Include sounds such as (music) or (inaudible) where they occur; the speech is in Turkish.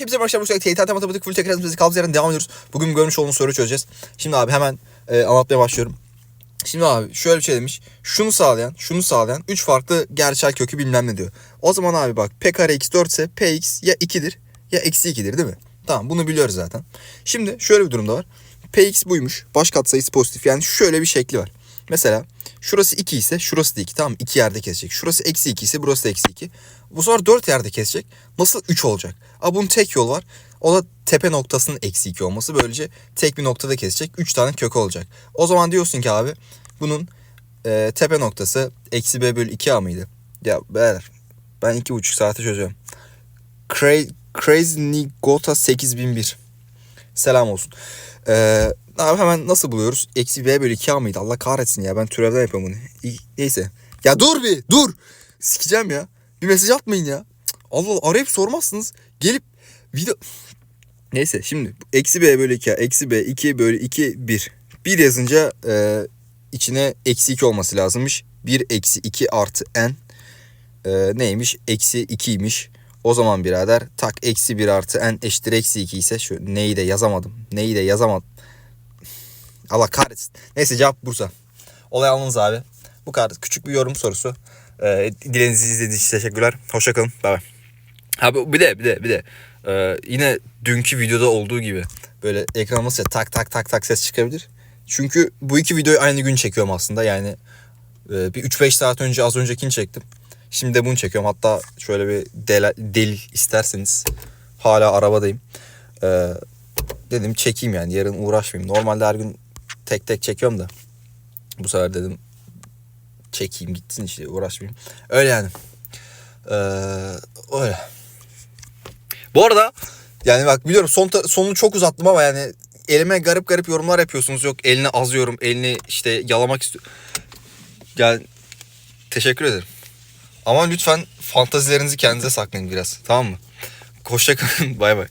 Başlar bu sürekli TYT matematik full tekrar etmesi kaldığımız yerden devam ediyoruz. Bugün görmüş olduğunuz soruyu çözeceğiz. Şimdi abi hemen e, anlatmaya başlıyorum. Şimdi abi şöyle bir şey demiş. Şunu sağlayan, şunu sağlayan 3 farklı gerçel kökü bilmem ne diyor. O zaman abi bak p kare x 4 ise px ya 2'dir ya eksi 2'dir değil mi? Tamam bunu biliyoruz zaten. Şimdi şöyle bir durumda var. px buymuş. Baş katsayısı pozitif. Yani şöyle bir şekli var. Mesela şurası 2 ise şurası da 2 tamam mı? 2 yerde kesecek. Şurası eksi 2 ise burası da eksi 2. Bu sefer 4 yerde kesecek. Nasıl 3 olacak? Ama bunun tek yol var. O da tepe noktasının eksi 2 olması. Böylece tek bir noktada kesecek. 3 tane kök olacak. O zaman diyorsun ki abi bunun e, tepe noktası eksi b bölü 2a mıydı? Ya beyler ben 2,5 saate çözüyorum. Cra Crazy Nigota 8001. Selam olsun. Ee, abi hemen nasıl buluyoruz? Eksi b bölü 2a mıydı? Allah kahretsin ya ben türevden yapıyorum bunu. Neyse. Ya dur bir dur. Sikeceğim ya. Bir mesaj atmayın ya. Allah Allah arayıp sormazsınız. Gelip video... Neyse şimdi eksi b bölü 2a eksi b 2 bölü 2 1. 1 yazınca e, içine eksi 2 olması lazımmış. 1 eksi 2 artı n e, neymiş? Eksi 2'ymiş. O zaman birader tak eksi 1 artı n eşittir eksi 2 ise şu neyi de yazamadım. Neyi de yazamadım. (sighs) Allah kahretsin. Neyse cevap Bursa. Olay alınız abi. Bu kadar küçük bir yorum sorusu. Ee, dilediğiniz izlediğiniz için teşekkürler. Hoşçakalın. Bay bay. Abi bir de bir de bir de ee, yine dünkü videoda olduğu gibi böyle ekranımız ya tak tak tak tak ses çıkabilir. Çünkü bu iki videoyu aynı gün çekiyorum aslında. Yani e, bir 3-5 saat önce az öncekini çektim. Şimdi de bunu çekiyorum. Hatta şöyle bir del, delil isterseniz hala arabadayım. Ee, dedim çekeyim yani yarın uğraşmayayım. Normalde her gün tek tek çekiyorum da bu sefer dedim çekeyim gitsin işte uğraşmayayım. Öyle yani. Ee, öyle. Bu arada yani bak biliyorum son sonunu çok uzattım ama yani elime garip garip yorumlar yapıyorsunuz. Yok elini azıyorum, elini işte yalamak istiyor. Yani teşekkür ederim. Ama lütfen fantazilerinizi kendinize saklayın biraz. Tamam mı? Hoşçakalın. bay bay.